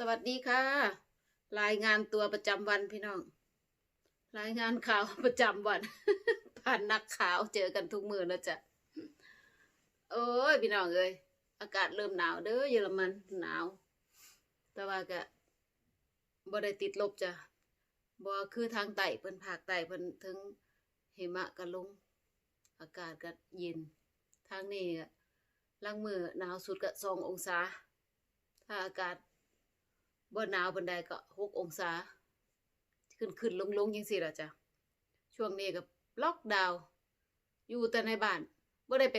สวัสดีค่ะ รายงานตัวประจำวันพี่น้อง รายงานข่าวประจำวัน ผ่านนักข่าวเจอกันทุกมือนะจ๊ะโอ้ยพี่น้องเอ้ยอากาศเริ่มหนาวเด้อเยอรมันหนาว แต่ว่าก็บ่ได้ติดลบจ้ะบ่คือทางใต้เพิ่นภาคใต้เพิ่นถึงหิมะก็ลง อากาศก็เย็น ทางนี้ก็ล่างมือหนาวสุดก็สององศา ถ้าอากาศ บ่หนาวบนไดก็หกองศา ขึ้นขึ้นลงลงยังสิล่ะจ้ะช่วงนี้ก็ล็อกดาวน์อยู่แต่ในบ้านบ่ได้ไป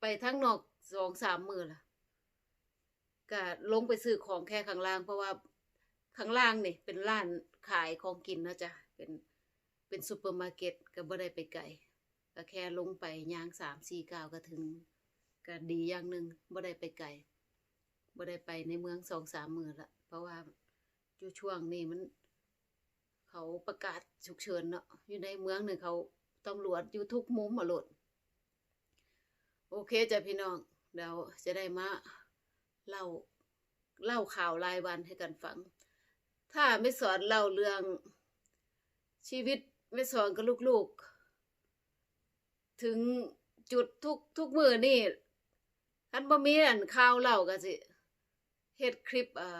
ไปทั้งนอกสองสามมือละก็ลงไปซื้อของแค่ข้างล่าง เพราะว่าข้างล่างนี่เป็นร้านขายของกินนะจ๊ะเป็นเป็นซูเปอร์มาร์เก็ตก็บ่ได้ไปไกลก็แค่ลงไปย่างสามสี่ก้าวก็ถึงก็ดีอย่างหนึ่งบ่ได้ไปไกลบ่ได้ไปในเมืองสองสามมือละ เพราะว่าอยู่ช่วงนี้มัน เขาประกาศฉุกเฉินเนาะอยู่ในเมืองหนึ่งเขาตำรวจอยู่ทุกมุมมาหลดโอเคจ้ะพี่น้องเดี๋ยวจะได้มาเล่าเล่าข่าวรายวันให้กันฟัง ถ้าไม่สอนเล่าเรื่องชีวิตไม่สอนกับลูกๆ ถึงจุดทุกทุกมือนี่คันบ่มีอันข่าวเล่าก็สิเฮ็ดคลิปอ่า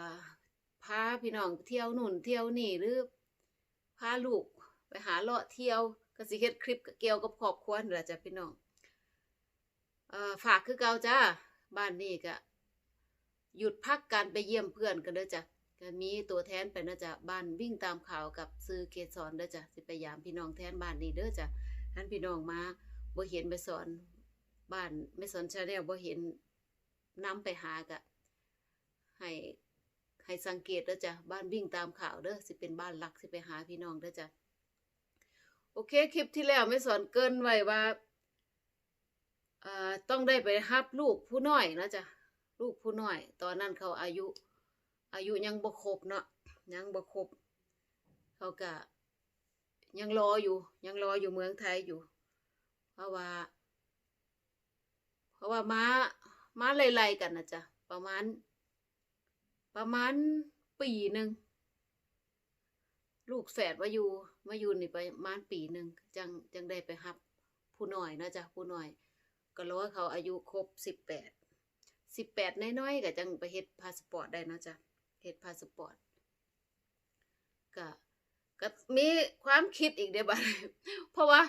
พาพี่น้องเที่ยวหนู่นเที่ยวนี่หรือพาลูกไปหาเลาะเที่ยวก็สิเฮ็ดคลิปเกี่ยวกับครอบครัวนี่ล่ะจ้ะพี่น้องเอ่อฝากคือเก่าจ้าบ้านนี้ก็หยุดพักการไปเยี่ยมเพื่อนกันเด้อจ้ะก็มีตัวแทนไปนะจ้ะบ้านวิ่งตามข่าวกับซื้อเกสรเด้อจ้ะสิไปยามพี่น้องแทนบ้านนี้เด้อจ้ะท่านพี่น้องมาบ่เห็นไปสอนบ้านไม่สอนชาแนลบ่เห็นนํไปหากะให้ ให้สังเกตเด้อจ้ะบ้านวิ่งตามข่าวเด้อสิเป็นบ้านหลักสิไปหาพี่น้องเด้อจ้ะโอเคคลิปที่แล้วไม่สอนเกินไว้ว่าเอ่อต้องได้ไปรับลูกผู้น้อยนะจ้ะลูกผู้น้อย ตอนนั้นเขาอายุ อายุยังบ่ครบเนาะยังบ่ครบเขาก็ยังรออยู่ ยังรออยู่เมืองไทยอยู่ เพราะว่า เพราะว่าม้าม้าไล่ๆกันนะจ๊ะประมาณ ประมาณปีหนึ่งลูกแฝดมาอยู่มาอยู่นี่ประมาณปีหนึ่งจังจังได้ไปรับ ผู้หน้อยนะจ๊ะผู้หน้อย ก็รอให้เขาอายุครบสิบแปดสิบแปดน้อยๆก็จังไปเฮ็ดพาสปอร์ตได้นะจ๊ะเฮ็ดพาสปอร์ตก็ก็มีความคิดอีกเด้อบัดเพราะว่า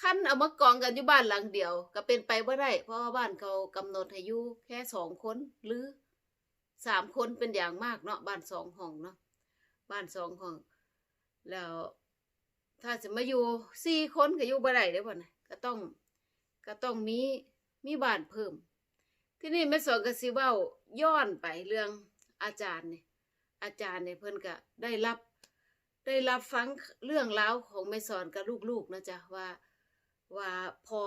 คันเอามากองกันอยู่บ้านหลังเดียว ก็เป็นไปบ่ได้ เพราะว่าบ้านเขากำหนดให้อยู่แค่สองคนหรือ สามคนเป็นอย่างมากเนาะบ้านสองห้องเนาะบ้านสองห้อง แล้ว ถ้าจะมาอยู่สี่คนก็อยู่บ่ได้เด้บ่นะก็ต้องก็ต้องมีมีบ้านเพิ่ม ที่นี่แม่สอนกสิเว้าย้อนไปเรื่องอาจารย์เนี่ยอาจารย์เนี่ยเพิ่นก็ได้รับได้รับฟังเรื่องราวของแม่สอนกับลูกๆนะจ๊ะว่าว่าพอ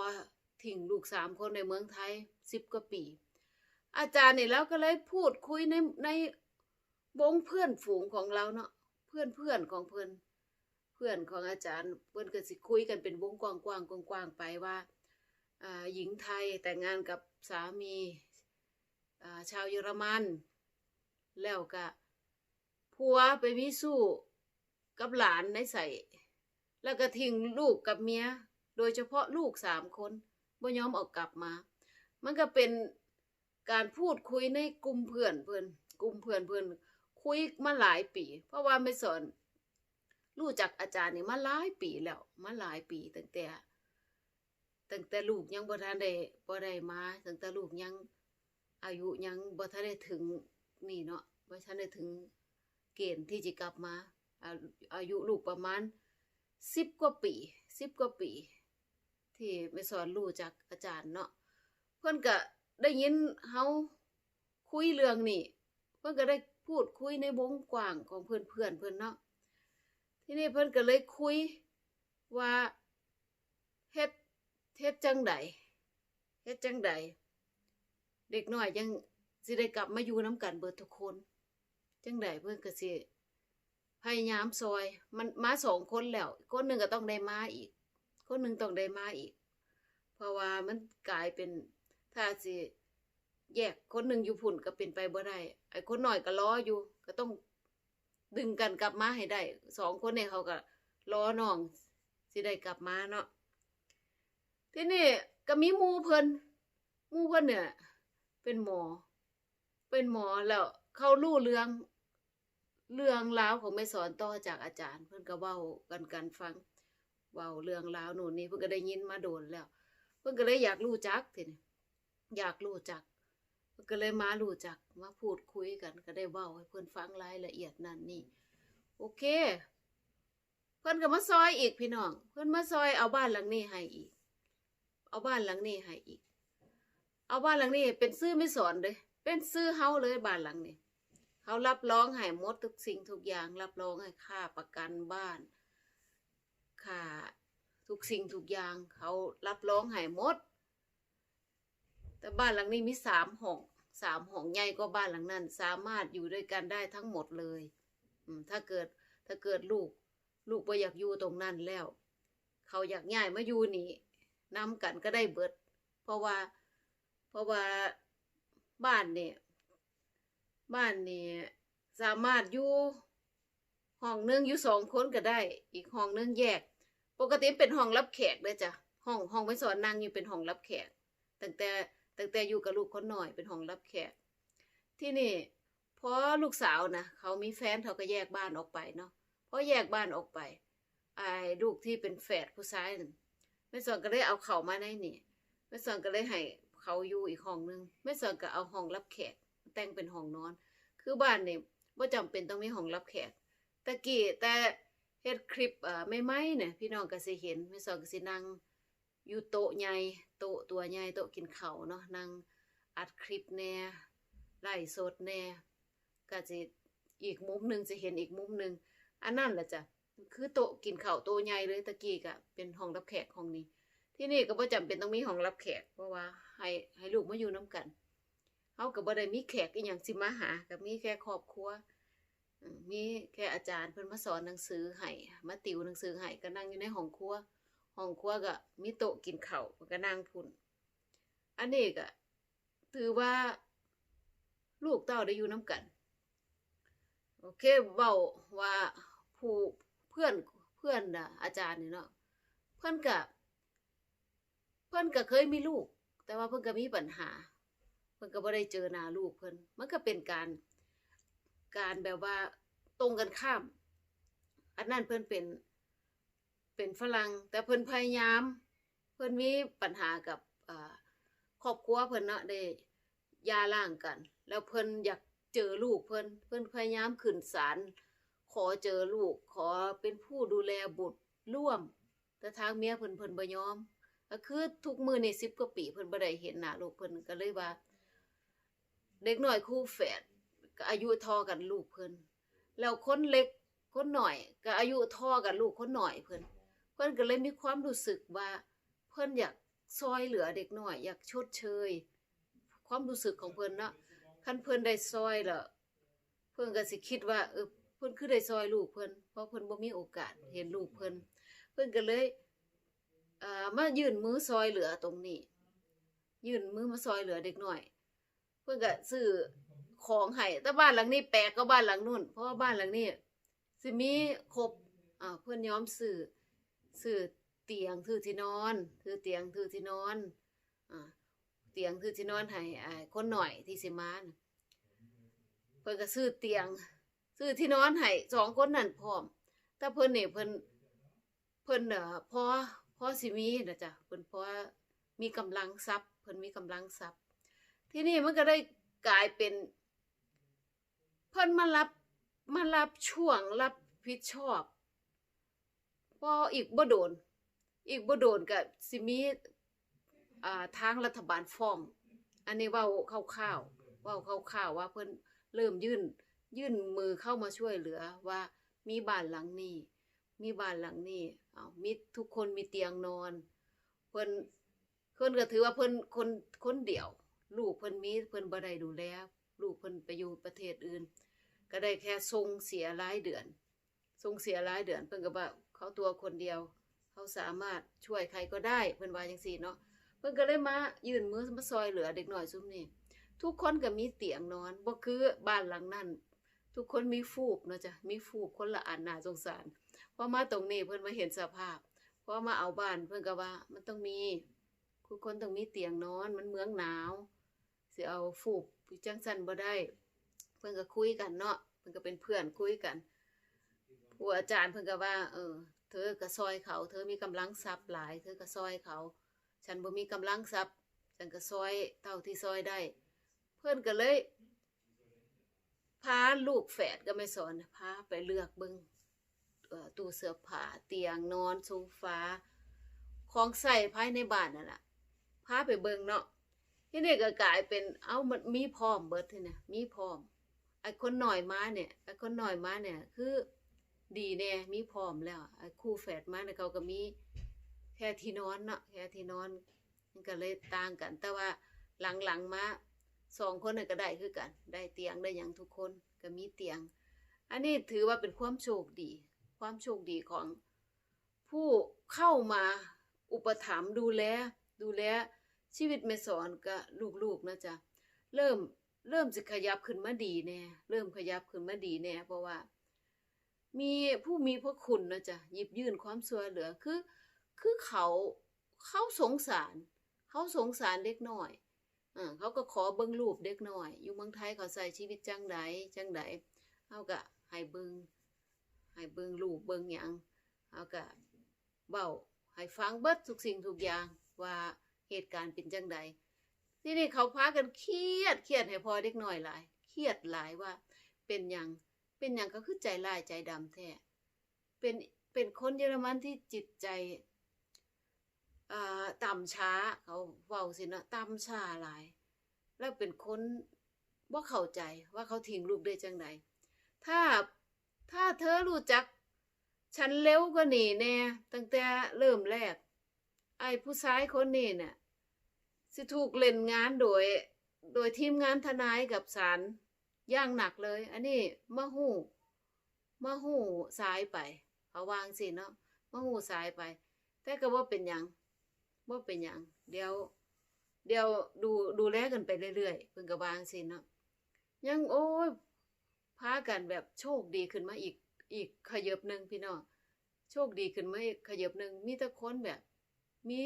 ทิ้งลูกสามคนในเมืองไทยสิบกว่าปี อาจารย์นี่แล้วก็เลยพูดคุยในในวงเพื่อนฝูงของเราเนาะเพื่อนเพื่อนของเพื่อนเพื่อนของอาจารย์เพื่อนก็สิคุยกันเป็นวงกว้างกว้างกว้างไปว่าหญิงไทยแต่งงานกับสามีาชาวเยอรมัน แล้วก็ผัวไปมีสู้กับหลานในใส่แล้วก็ทิ้งลูกกับเมีย โดยเฉพาะลูกสามคนบ่ยอมออกกลับมา มันก็เป็น การพูดคุยในกลุ่มเพื่อนเพื่อนกลุ่มเพื่อนเพื่อนคุยมาหลายปี เพราะว่าไม่สอนรู้จักอาจารย์นี่มาหลายปีแล้วมาหลายปีตั้งแต่ตั้งแต่ลูกยังบ่ทันได้บ่ได้มาตั้งแต่ลูกยังอายุยังบ่ทันได้ถึงนี่เนาะบ่ทันได้ถึงเกณฑ์ที่จะกลับมาอายุลูกประมาณสิบกว่าปีสิบกว่าปี ที่ไม่สอนรู้จักอาจารย์เนาะเพิ่อนก็ ได้ยินเฮาคุยเรื่องนี่เพิ่นก็ได้พูดคุยในวงกว้างของเพื่อนเพื่อนเพิ่อนเนาะที่นี้เพิ่อนก็เลยคุยว่าเฮ็ดเฮ็ดจังใดเฮ็ดจังใดเด็กน้อยยังสิได้กลับมาอยู่นํกันเบิดทุกคน จังใดเพิ่อนก็สิพยายามซอย มันมาสองคนแล้ว คนหนึ่งก็ต้องได้มาอีก คนหนึ่งต้องได้มาอีก เพราะว่ามันกลายเป็น ถ้าสิแยกคนหนึ่งอยู่พุ่นก็เป็นไปบ่ได้ไอ้คนหน่อยก็รออยู่ ก็ต้องดึงกันกลับมาให้ได้สองคนเนี่ยเขาก็รอน้องสิได้กลับมาเนาะทีนี้ก็มีมูเพิ่นมูเพิ่นเนี่ย เป็นหมอ เป็นหมอแล้วเขารู้เรื่อง เรื่องราวของแม่สอนต่อจากอาจารย์ เพิ่นก็เว้ากันกันฟังเว้าเรื่องราวนู่นนี่เพิ่นก็ได้ยินมาโดนแล้ว เพิ่นก็เลยอยากรู้จักทีนี้ อยากรู้จัก ก็เลยมารู้จักมาพูดคุยกันก็ได้เว้าให้เพิ่อนฟังรายละเอียดนั่นนี่ โอเค เพิ่อนก็มาซอยอีกพี่น้อง เพิ่อนมาซอยเอาบ้านหลังนี้ให้อีก เอาบ้านหลังนี้ให้อีก เอาบ้านหลังนี้เป็นซื้อไม่สอนเลย เป็นซื้อเฮาเลยบ้านหลังนี้เขารับรองให้หมดทุกสิ่งทุกอย่าง รับรองให้ค่าประกันบ้านค่าทุกสิ่งทุกอย่าง เขารับรองให้หมด แต่บ้านหลังนี้มีสามห้องสามห้องใหญ่กว่าบ้านหลังนั้น สามารถอยู่ด้วยกันได้ทั้งหมดเลยถ้าเกิดถ้าเกิดลูก ลูกบ่อยากอยู่ตรงนั้นแล้ว เขาอยากย้ายมาอยู่นี่นํกันก็ได้เบิด เพราะว่า เพราะว่าบ้านเนี่ยบ้านเนี่ยสามารถอยู่ห้องนึงอยู่สองคนก็ได้ อีกห้องนึงแยก ปกติเป็นห้องรับแขกเลยจ้ะห้องห้องไว้สอนนางอยู่เป็นห้องรับแขกตั้งแต่ ตั้งแต่อยู่กับลูกคนหน่อยเป็นห้องรับแขกที่นี่พอลูกสาวนะเขามีแฟนเขาก็แยกบ้านออกไปเนาะพอแยกบ้านออกไปไอ้ลูกที่เป็นแฝดผู้ชายแม่สอนก็เลยเอาเขามาในนี่แม่สอนก็เลยให้เขาอยู่อีกห้องหนึงแม่สอนก็เอาห้องรับแขก แต่งเป็นห้องนอน คือบ้านนี่บ่าจำเป็นต้องมีห้องรับแขกตะกี้แต่เฮ็ดคลิปอ่อไม่ไหมเนี่ยพี่น้องก็สิเห็นแม่สอนก็สินั่งอยู่โต๊ะใหญ่ โต๊ะตัวใหญ่โตกินเขาเนาะนั่งอัดคลิปแน่ไลฟ์สดแน่ก็สิอีกมุมหนึ่งจะเห็นอีกมุมหนึ่งอันนั้นแหละจ้ะคือโตกินเขาโตใหญ่เลยตะกี้ก็เป็นห้องรับแขกห้องนี้ ที่นี่ก็บ่จำเป็นต้องมีห้องรับแขกเพราะว่าให้ให้ลูกมาอยู่นํกันเฮาก็บ่ได้มีแขกอีหยังสิมาหาก็มีแค่ครอบครัวมมีแค่อาจารย์เพิ่นมาสอนหนังสือให้มาติวหนังสือให้ก็นั่งอยู่ในห้องครัว ห้องครัวก็มีโต๊ะกินข้าวก็นั่งพุ่น อันนี้ก็ถือว่าลูกเต้าได้อยู่นํกัน โอเคเว้าว่าผู้เพื่อนเพื่อนอาจารย์นี่เนาะเพิ่อนก็เพิ่อนก็เคยมีลูก แต่ว่าเพิ่อนก็มีปัญหา เพิ่อนก็บ่ได้เจอหน้าลูกเพิ่อนมันก็เป็นการการแบบว่าตรงกันข้าม อันนั้นเพิ่อนเป็น เป็นฝรั่งแต่เพิ่นพยายาม เพิ่นมีปัญหากับครอบครัวเพิ่นเนาะได้ยาร้างกัน แล้วเพิ่นอยากเจอลูกเพิ่นเพิ่นพยายามขึ้นศาลขอเจอลูกขอเป็นผู้ดูแลบุตรร่วม แต่ทางเมียเพิ่นเพิ่นบ่ยอมก็คือทุกมื้อนี่10กว่าปีเพิ่นบ่ได้เห็นหน้าลูกเพิ่นก็เลยว่า เด็กหน้อยคู่แฝดก็อายุทอกันลูกเพิ่นแล้วคนเล็กคนหน่อย ก็อายุทอกันลูกคนหน่อยเพิ่น พิ่นก็เลยมีความรู้สึกว่า เพิ่นอยากซอยเหลือเด็กหน้อย อยากชดเชย ความรู้สึกของเพิ่นเนาะคันเพิ่นได้ซอยล้วเพิ่นก็สิคิดว่าเออเพิ่นคือได้ซอยลูกเพิ่นเพราะเพิ่นบ่มีโอกาสเห็นลูกเพิ่นเพิ่นก็เลยอ่อมายื่นมือซอยเหลือตรงนี้ ยื่นมือมาซอยเหลือเด็กหน้อย เพิ่นก็ซื้อของให้แต่บ้านหลังนี้แปลกกว่าบ้านหลังนู้นเพราะว่าบ้านหลังนี้สิมีครบอ่าเพิ่นยอมซื้อ ซื้อเตียงซื้อที่นอนซื้อเตียงซื้อที่นอนอ่าเตียงซื้อที่นอนให้อ่าคนหน่อยที่สิมานะเพิ่นก็ซื้อเตียงซื้อที่นอนให้สองคนนั่นพร้อมแต่เพิ่นนี่เพิ่นเพิ่นเอ่อพอพอสิมีนะจ๊ะเพิ่นพอมีกำลังทรัพย์เพิ่นมีกำลังทรัพย์ ที่นี่มันก็ได้กลายเป็น เพิ่นมารับมารับช่วงรับผิดชอบ พออีกบ่โดน อีกบ่โดนก็สิมีทางรัฐบาลฟ้อง อันนี้เว้าคร่าวๆเว้าคร่าวๆว่าเพิ่นเริ่มยื่นยื่นมือเข้ามาช่วยเหลือว่ามีบ้านหลังนี้ มีบ้านหลังนี้เอามีทุกคนมีเตียงนอน เพิ่นเพิ่นก็ถือว่าเพิ่นคนคนเดียว ลูกเพิ่นมีเพิ่นบ่ได้ดูแลลูกเพิ่นไปอยู่ประเทศอื่น ก็ได้แค่ส่งเสียรายเดือนส่งเสียรายเดือนเพิ่นก็ว่า เขาตัวคนเดียว เขาสามารถช่วยใครก็ได้เพิ่อนว่าจังซี่เนาะเพิ่อนก็เลยมายืนมือมาซอยเหลือเด็กหน้อยซุมนี้ทุกคนก็มีเตียงนอนบ่คือบ้านหลังนั้น ทุกคนมีฟูกเนาะจ้ะมีฟูกคนละอันน่าสงสารพอมาตรงนี้เพิ่อนมาเห็นสภาพพอมาเอาบ้านเพิ่อนก็ว่า มันต้องมีทุกคนต้องมีเตียงนอนมันเมืองหนาวสิเอาฟูกจังซั่นบ่ได้ เพิ่อนก็คุยกันเนาะเพิ่อนก็เป็นเพื่อนคุยกัน ผู้อาจารย์เพิ่นก็ว่า เออ เธอก็ซอยเขา เธอมีกำลังทรัพย์หลาย เธอก็ซอยเขา ฉันบ่มีกำลังทรัพย์ ฉันก็ซอยเท่าที่ซอยได้ เพื่อนก็เลยพาลูกแฝดก็ไม่สอนพาไปเลือกเบิงเอ่อตู้เสื้อผ้าเตียงนอนโซฟาของใส่ภายในบ้านนั่นแหละพาไปเบิงเนาะที่นี่ก็กลายเป็นเอ้ามันมีพร้อมเบิดทีเนี่ยมีพร้อมไอ้คนหน่อยมาเนี่ยไอ้คนหน่อยมาเนี่ยคือ ดีแน่มีพร้อมแล้วคู่แฝดมาเนี่ยเขาก็มีแค่ที่นอนเนาะแค่ที่นอนมันก็เลยต่างกัน แต่ว่าหลังๆมาสองคนน่ะก็ได้คือกัน ได้เตียงได้หยังทุกคนก็มีเตียง อันนี้ถือว่าเป็นความโชคดี ความโชคดีของผู้เข้ามาอุปถัมภ์ดูแลดูแลชีวิตแม่สอนกับลูกๆนะจ๊ะเริ่มเริ่มจะขยับขึ้นมาดีแน่เริ่มขยับขึ้นมาดีแน่เพราะว่า มีผู้มีพระคุณนะจ๊ะหยิบยื่นความช่วยเหลือคือ คือเขาเขาสงสาร เขาสงสารเด็กน้อยอ่าเขาก็ขอเบิ่งรูปเด็กน้อย อยู่เมืองไทยเขาใส่ชีวิตจังใดจังใดเขาก็ให้เบิ่งให้เบิ่งรูปเบิ่งหยังเขาก็เว้าให้ฟังเบิดทุกสิ่งทุกอย่างว่าเหตุการณ์เป็นจังใดที่นี่เขาพากันเครียดเครียดให้พอเด็กน้อยหลายเครียดหลายว่าเป็นหยัง เป็นหยังก็คือใจร้ายใจดำแท้เป็นเป็นคนเยอรมันที่จิตใจอ่าต่ำช้าเขาเว้าสินะต่ำช้าหลาย แล้วเป็นคนบ่าเข้าใจว่าเขาทิ้งลูกได้จังไดถ้าถ้าเธอรู้จัก ฉันเร็วกว่านี่แน่ตั้งแต่เริ่มแรก ไอ้ผู้ชายคนนี้เนี่ยสิถูกเล่นงานโดย โดยทีมงานทนายกับศาล ย่างหนักเลย อันนี้มาหู้มาหู้สายไปเขาวางสิเนาะมาหู้สายไป แต่ก็ว่าเป็นยังว่าเป็นยังเดี๋ยว เดี๋ยวดูดูแลกันไปเรื่อยๆเพิ่นก็วางสิเนาะยังโอ้ยพากันแบบโชคดีขึ้นมาอีกอีกขยับหนึ่งพี่น้องโชคดีขึ้นมาขยับหนึ่งมีต่คนแบบมี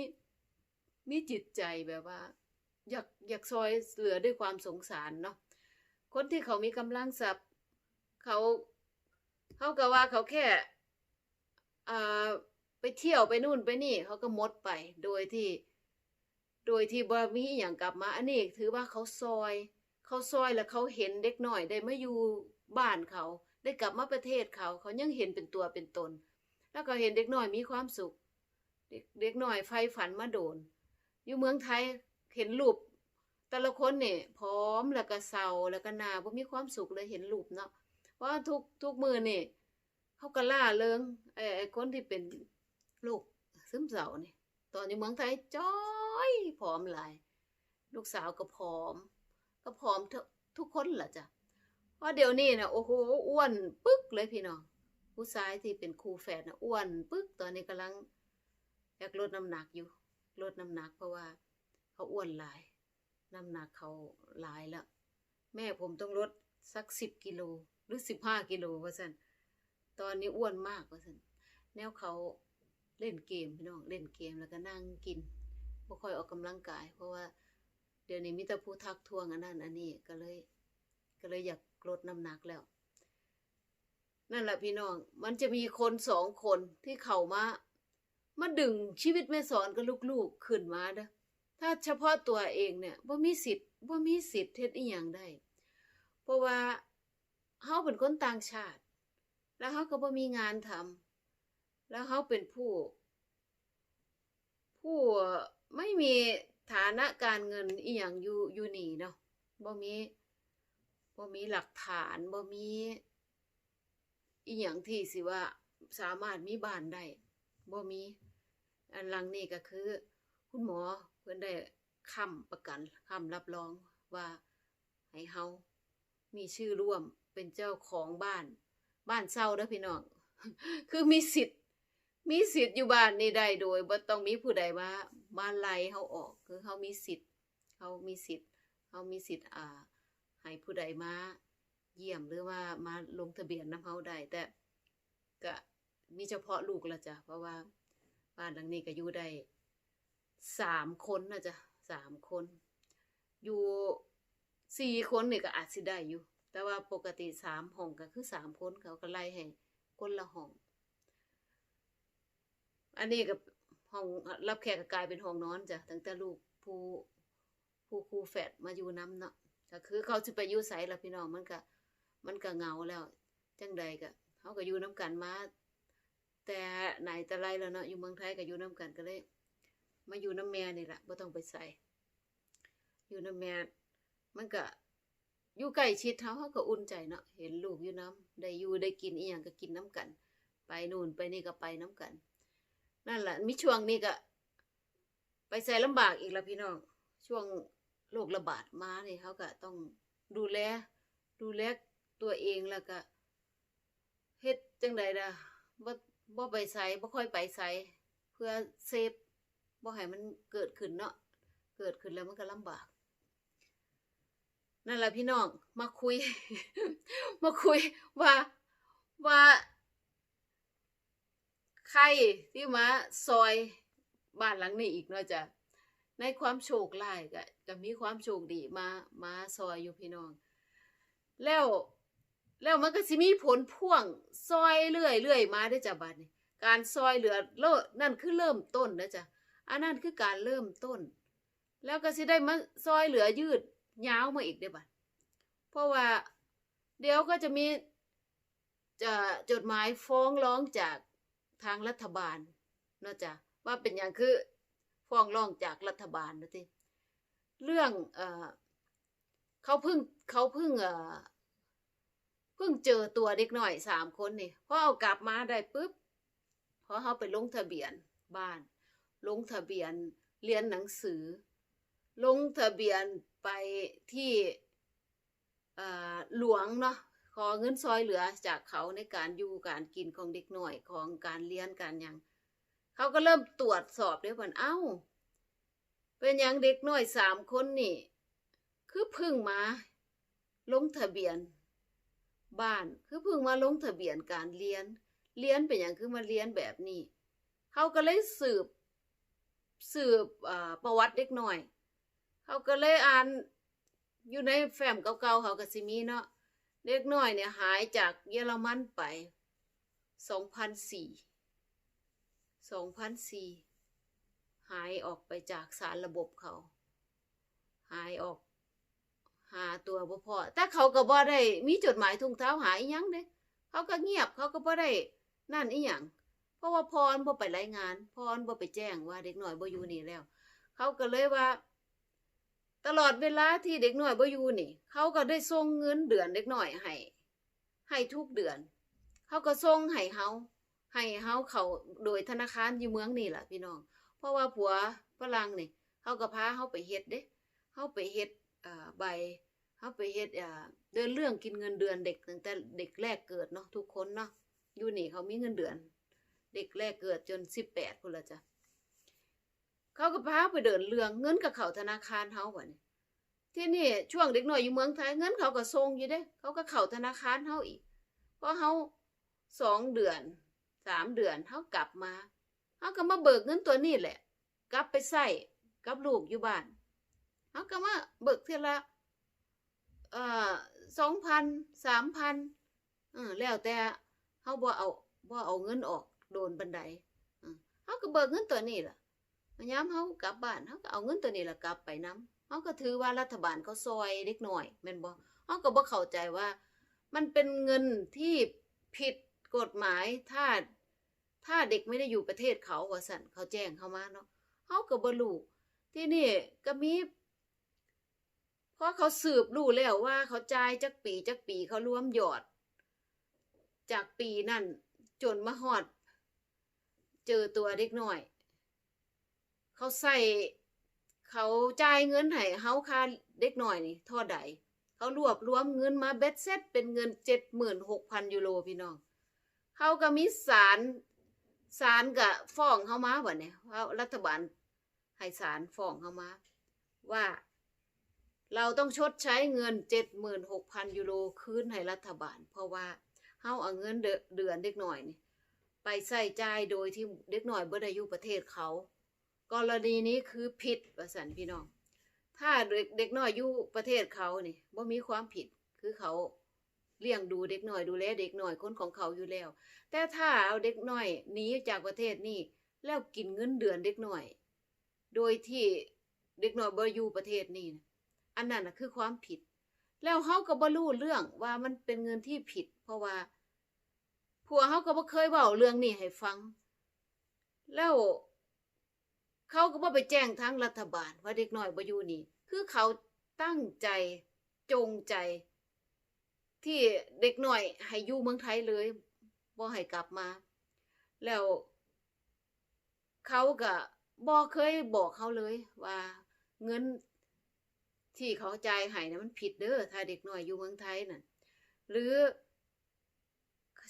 มีจิตใจแบบว่า อยากอยากซอยเหลือด้วยความสงสารเนาะ คนที่เขามีกำลังทรัพย์ เขาเขาก็ว่าเขาแค่ไปเที่ยวไปนู่นไปนี่เขาก็มดไปโดยที่ โดยที่บ่มีอย่างกลับมา อันนี้ถือว่าเขาซอย เขาซอยแล้วเขาเห็นเด็กหน่อยได้มาอยู่บ้านเขา ได้กลับมาประเทศเขา เขายังเห็นเป็นตัวเป็นตน แล้วก็เห็นเด็กหน้อยมีความสุข เด็กเด็กน้อยไฟฝันมาโดน อยู่เมืองไทยเห็นรูป แต่ละคนเนี่ยพร้อมแล้วก็เศร้าแล้วก็นาบ่มีความสุขเลยเห็นรูปเนาะเพราะว่าทุกทุกมือเนี่ยเขาก็ล่าเริงไอ้ไอ้คนที่เป็นโรคซึมเศร้านี่ยตอนอยู่เมืองไทยจ้อยผอมหลาย ลูกสาวก็ผอม ก็ผอมทุกทุกคนแหละจ้ะเพราะเดี๋ยวนี้นะโอ้โหอ้วนปึ๊กเลยพี่น้องผู้ชายที่เป็นครูแฝดนะอ้วนปึ๊กตอนนี้กำลังอยากลดน้ำหนักอยู่ลดน้ำหนักเพราะว่าเขาอ้วนหลาย น้ำหนักเขาหลายแล้ว แม่ผมต้องลดสักสิบกิโลหรือสิบห้ากิโลว่าสันตอนนี้อ้วนมากว่าสันแนวเขาเล่นเกมพี่น้องเล่นเกมแล้วก็นั่งกินบ่ค่อยออกกำลังกาย เพราะว่าเดี๋ยวนี้มีแต่ผู้ทักทวงอันนั้นอันนี้ก็เลย ก็เลยอยากลดน้ำหนักแล้ว นั่นแหละพี่น้อง มันจะมีคนสองคนที่เขามา มาดึงชีวิตแม่สอนกับลูกๆขึ้นมาเด้อ ถ้าเฉพาะตัวเองเนี่ยบ่มีสิทธิ์บ่มีสิทธิ์เฮ็ดอีหยังได้ เพราะว่าเฮาเป็นคนต่างชาติ แล้วเฮาก็บ่มีงานทำแล้วเฮาเป็นผู้ ผู้ไม่มีฐานะการเงินอีหยังอยู่อยู่นี่เนาะบ่มีบ่มีหลักฐานบ่มีอีหยังที่สิว่าสามารถมีบ้านได้บ่มี อันหลังนี่ก็คือ คุณหมอ เพิ่นได้ค้ำประกันค้ำรับรองว่าให้เฮามีชื่อร่วมเป็นเจ้าของบ้าน บ้านเช่าเด้อพี่น้อง คือมีสิทธิ์ มีสิทธิ์อยู่บ้านนี้ได้โดยบ่ต้องมีผู้ใดมามาไล่เฮาออก คือเฮามีสิทธิ์เฮามีสิทธิ์เฮามีสิทธิ์อ่าให้ผู้ใดมาเยี่ยมหรือว่ามาลงทะเบียนนํเฮาได้แต่ก็มีเฉพาะลูกละจ้ะเพราะว่าบ้านหลังนี้ก็อยู่ได้ สามคนนะจ้ะสามคน อยู่สี่คนนี่ก็อาจสิได้อยู่ แต่ว่าปกติสามห้องก็คือสามคนเขาก็ไล่ให้คนละห้อง อันนี้ก็ห้องรับแขกก็กลายเป็นห้องนอนจ้ะตั้งแต่ลูกผู้ผู้ครูแฝดมาอยู่น้ำเนาะก็คือเขาสิไปอยู่ไสละพี่น้องมันก็มันก็เงาแล้วจังใดก็เขาก็อยู่น้ำกันมาแต่ไหนแต่ไรแล้วเนาะอยู่เมืองไทยก็อยู่น้ำกันก็เลย มาอยู่น้ำแม่นี่แหละบ่ต้องไปใส่อยู่น้ำแม่มันก็อยู่ใกล้ชิดเขาเขาก็อุ่นใจเนาะเห็นลูกอยู่น้ำได้อยู่ได้กินอีหยังก็กินน้ำกัน ไปนู่นไปนี่ก็ไปน้ำกัน นั่นแหละมีช่วงนี้ก็ ไปใส่ลำบากอีกแล้วพี่น้องช่วงโรคระบาดมาเนี่ยเขาก็ต้องดูแล ดูแลตัวเองแล้วก็เฮ็ดจังใดล่ะบ่บ่ไปใส่บ่ค่อยไปใส่เพื่อเซฟ บ่ให้มันเกิดขึ้นเนาะเกิดขึ้นแล้วมันก็ลำบากนั่นแหละพี่น้องมาคุย มาคุยว่าว่าใครที่มาซอยบ้านหลังนี้อีกเนาะจ้ะในความโชคร้ายก็ก็มีความโชคดีมามาซอยอยู่พี่น้อง แล้วแล้วมันก็สิมีผลพ่วงซอยเรื่อยเรื่อยมาได้จ้ะบัดนี้การซอยเหลือโลนั่นคือเริ่มต้นนะจ้ะ อันนั้นคือการเริ่มต้น แล้วก็สิได้มาซอยเหลือยืดยาวมาอีกได้บัดเพราะว่าเดี๋ยวก็จะมีจะจดหมายฟ้องร้องจากทางรัฐบาลเนาะจ้ะว่าเป็นอย่างคือฟ้องร้องจากรัฐบาลนะทีเรื่องเออเขาเพิ่งเขาเพิ่งเออเพิ่งเจอตัวเด็กหน่อยสามคนนี่พอเอากลับมาได้ปุ๊บพอเขาไปลงทะเบียนบ้าน ลงทะเบียนเรียนหนังสือ ลงทะเบียนไปที่หลวงเนาะขอเงินซอยเหลือจากเขาในการอยู่การกินของเด็กหน่อยของการเรียนการยังเขาก็เริ่มตรวจสอบด้วยว่าเอ้า เป็นอย่างเด็กหน้อยสามคนนี่ คือพึ่งมาลงทะเบียน บ้านคือพึ่งมาลงทะเบียนการเรียนเรียนเป็นอย่างคือมาเรียนแบบนี้เขาก็เลยสืบ สืบประวัติเด็กหน้อย เขาก็เลยอ่านอยู่ในแฟ้มเก่าๆเขาก็สิมีเนาะเด็กหน้อยเนี่ยหายจากเยอรมันไป2004 2004หายออกไปจากสารระบบเขา หายออก หาตัวบ่พอแต่เขาก็บ่ได้มีจดหมายทุ่งเท้าหายยังเด้เขาก็เงียบเขาก็บ่ได้นั่นอีหยัง ราะว่าพรบ่ไปรายงาน พรบ่ไปแจ้งว่าเด็กหน้อยบ่อยู่นี่แล้ว เขาก็เลยว่า ตลอดเวลาที่เด็กหน้อยบ่อยู่นี่ เขาก็ได้ส่งเงินเดือนเด็กหน้อยให้ให้ทุกเดือน เขาก็ส่งให้เฮาให้เฮาเขาโดยธนาคารอยู่เมืองนี่แหละพี่น้อง เพราะว่าผัวฝรั่งนี่เขาก็พาเฮาไปเฮ็ดเด้เฮาไปเฮ็ดอ่าใบเฮาไปเฮ็ดอ่าเดินเรื่องกินเงินเดือนเด็กตั้งแต่เด็กแรกเกิดเนาะทุกคนเนาะอยู่นี่เขามีเงินเดือน เด็กแรกเกิดจน18พุ่นละจ้ะเขาก็พาไปเดินเรื่องเงินกับเขาธนาคารเฮาบัดนี้ที่นี่ช่วงเด็กหน้อยอยู่เมืองไทยเงินเขาก็ส่งอยู่เด้ เขาก็เข้าธนาคารเฮาอีก เพราะเฮาสองเดือนสามเดือนเฮากลับมาเฮาก็มาเบิกเงินตัวนี้แหละ กลับไปใส่กับลูกอยู่บ้านเฮาก็มาเบิกเทื่อละเอ่อสองพันสามพันเออแล้วแต่เฮาบ่เอาบ่เอาเงินออก โดนบันไดเออเฮาก็เบิกเงินตัวนี้ล่ะยามเฮากลับบ้านเฮาก็เอาเงินตัวนี้ล่ะกลับไปน้ำเขาก็ถือว่ารัฐบาลเขาซอยเด็กหน่อยแม่นบ่เขาก็บ่เข้าใจว่า มันเป็นเงินที่ผิดกฎหมายถ้าถ้าเด็กไม่ได้อยู่ประเทศเขาว่าสั่นเขาแจ้งเข้ามาเนาะเขาก็บ่รู้ที่นี่ก็มีเพราะเขาสืบรู้แล้วว่าเขาจ่ายจักปีจักปีเขารวมยอด จากปีนั่นจนมาฮอด เจอตัวเด็กหน่อย เขาใส่เขาจ่ายเงินให้เฮาค่าเด็กหน่อยนี่ท่าใดเขารวบรวมเงินมาเบ็ดเซ็ตเป็นเงินเจ็ดหมื่นหกพันยูโรพี่น้องเขาก็มีสารสารก็ฟ้องเขามาบ่เนี่ยว่ารัฐบาลให้สารฟ้องเขามา ว่า เราต้องชดใช้เงิน76,000ยูโรคืนให้รัฐบาล เพราะว่าเฮาเอาเงินเดือนเด็กหน่อยนี่ ไปใส่ใจโดยที่เด็กหน่อยเบ่ได้อยู่ประเทศเขา กรณีนี้คือผิดว่าซั่นพี่น้อง ถ้าเด็กเด็กน้อยอยู่ประเทศเขานี่บ่มีความผิดคือเขาเลี้ยงดูเด็กหน้อยดูแลเด็กหน้อยคนของเขาอยู่แล้ว แต่ถ้าเอาเด็กหน้อยหนีจากประเทศนี่แล้วกินเงินเดือนเด็กหน้อย โดยที่เด็กหน้อยบ่อยู่ประเทศนี่อันนั้นนะคือความผิด แล้วเฮาก็บ่รู้เรื่องว่ามันเป็นเงินที่ผิด เพราะว่า ผัวเฮาก็บ่เคยเว้าเรื่องนี้ให้ฟัง แล้วเขาก็บ่ไปแจ้งทางรัฐบาลว่าเด็กน้อยบ่อยู่นี่ คือเขาตั้งใจจงใจ ที่เด็กน้อยให้อยู่เมืองไทยเลยบ่ให้กลับมา แล้วเขาก็บ่เคยบอกเขาเลยว่าเงินที่เขาจ่ายให้นะมันผิดเด้อถ้าเด็กน้อยอยู่เมืองไทยน่ะ หรือ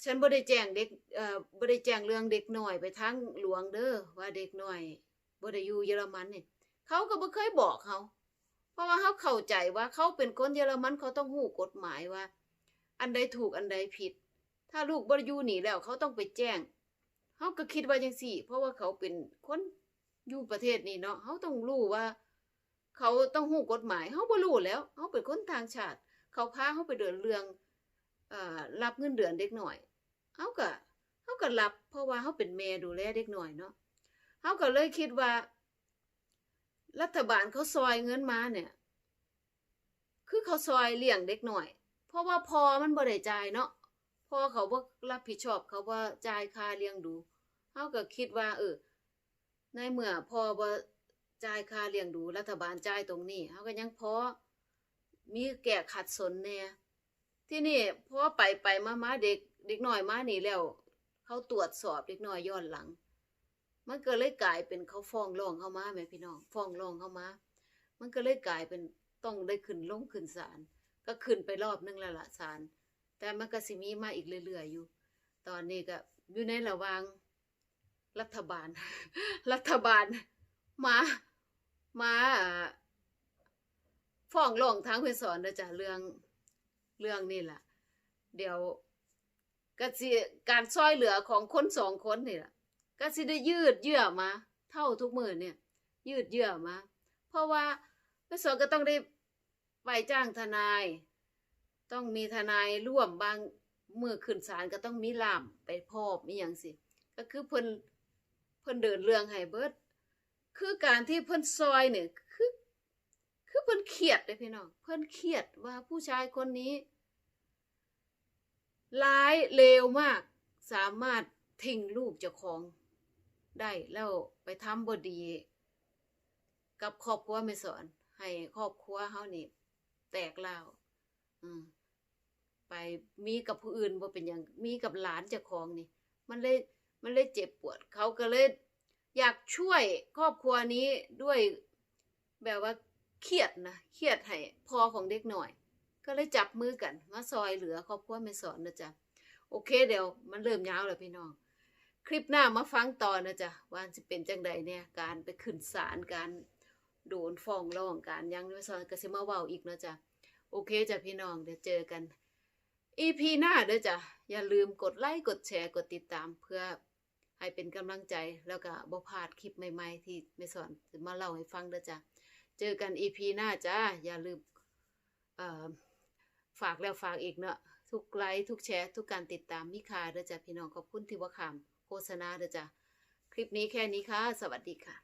ฉันบ่ได้แจ้งเด็กเอ่อบ่ได้แจ้งเรื่องเด็กหน้อยไปทางหลวงเด้อว่าเด็กหน้อยบ่ได้อยู่เยอรมันนี่เขาก็บ่เคยบอกเขา เพราะว่าเขาเข้าใจว่าเขาเป็นคนเยอรมันเขาต้องรู้กฎหมายว่า อันใดถูกอันใดผิด ถ้าลูกบ่ได้อยู่นี่แล้วเขาต้องไปแจ้งเขาก็คิดว่าจังซี่เพราะว่าเขาเป็นคนอยู่ประเทศนี่เนาะเขาต้องรู้ว่า เขาต้องรู้กฎหมายเขาบ่รู้แล้วเขาเป็นคนต่างชาติ เขาพาเขาไปเดินเรื่องเอ่อรับเงินเดือนเด็กหน่อย เขาก็เขาก็รับ เพราะว่าเขาเป็นแม่ดูแลเด็กหน่อยเนาะเขาก็เลยคิดว่า รัฐบาลเขาซอยเงินมาเนี่ย คือเขาซอยเลี้ยงเด็กหน่อย เพราะว่าพอมันบ่ได้จ่ายเนาะพอเขาบ่ารับผิดชอบเขาบ่าจ่ายค่าเลี้ยงดูเขาก็คิดว่า เออ ในเมื่อพอบ่จ่ายค่าเลี้ยงดูรัฐบาลจ่ายตรงนี้เขาก็ยังพอมีแก่ขัดสนแน่ที่นี่พอไปไปมามาเด็ก เด็กน้อยมานี่แล้ว เขาตรวจสอบเด็กน้อยย้อนหลัง มันก็เลยกลายเป็นเขาฟ้องร้องเข้ามาแม่พี่น้องฟ้องร้องเข้ามา มันก็เลยกลายเป็นต้องได้ขึ้นลงขึ้นศาลก็ขึ้นไปรอบนึงแล้วละศาลแต่มันก็สิมีมาอีกเรื่อยๆอยู่ ตอนนี้ก็อยู่ในระวางรัฐบาล รัฐบาล มามาฟ้องร้องทางเพิ่นสอนเด้อจ้ะเรื่องเรื่องนี่แหละเดี๋ยว ก็สิการช่วยเหลือของคนสองคนนี่ล่ะก็สิได้ยืดเยื้อมา เท่าทุกมือเนี่ย ยืดเยื้อมา เพราะว่าเพิ่นสอก็ต้องได้ไปจ้างทนาย ต้องมีทนายร่วมบางมือขึ้นศาลก็ต้องมีล่ามไปพอบมีหยังสิ ก็คือเพิ่นเพิ่นเดินเรื่องให้เบิดคือการที่เพิ่นซอยเนี่ยคือ คือเพิ่นเครียดเลยพี่น้องเพิ่นเครียดว่าผู้ชายคนนี้ ร้ายเลวมาก สามารถทิ้งลูกเจ้าของได้แล้วไปทำบดี กับครอบครัวไม่สอน ให้ครอบครัวเฮานี่แตกเล่าอืมไปมีกับผู้อื่นบ่เป็นหยังมีกับหลานเจ้าของนี่ มันเลยมันเลยเจ็บปวด เขาก็เลยอยากช่วยครอบครัวนี้ด้วยแบบว่าเครียดนะเครียดให้พอของเด็กหน่อย ก็เลยจับมือกันมาซอยเหลือครอบครัวไม่สอนนะจ๊ะโอเคเดี๋ยวมันเริ่มยาวแล้วพี่น้อง คลิปหน้ามาฟังต่อนะจ๊ะว่าจะเป็นจังใดเนี่ยการไปขึ้นศาลการโดนฟ้องร้องการยังไม่สอนก็สิมาเว้าอีกนะจ๊ะโอเคจ้ะพี่น้องเดี๋ยวเจอกัน EP หน้าเด้อจ้ะอย่าลืมกดไลค์กดแชร์กดติดตามเพื่อให้เป็นกำลังใจแล้วก็บ่พลาดคลิปใหม่ๆ ที่ไม่สอนมาเล่าให้ฟังเด้อจ้ะเจอกัน EP หน้าจ้าอย่าลืมเอ่อ ฝากแล้วฝากอีกเนาะทุกไลค์ทุกแชร์ทุกการติดตามมิคาเด้อจ้ะพี่น้องขอบคุณที่ว่าคำโฆษณาเด้อจ้ะคลิปนี้แค่นี้ค่ะ สวัสดีค่ะ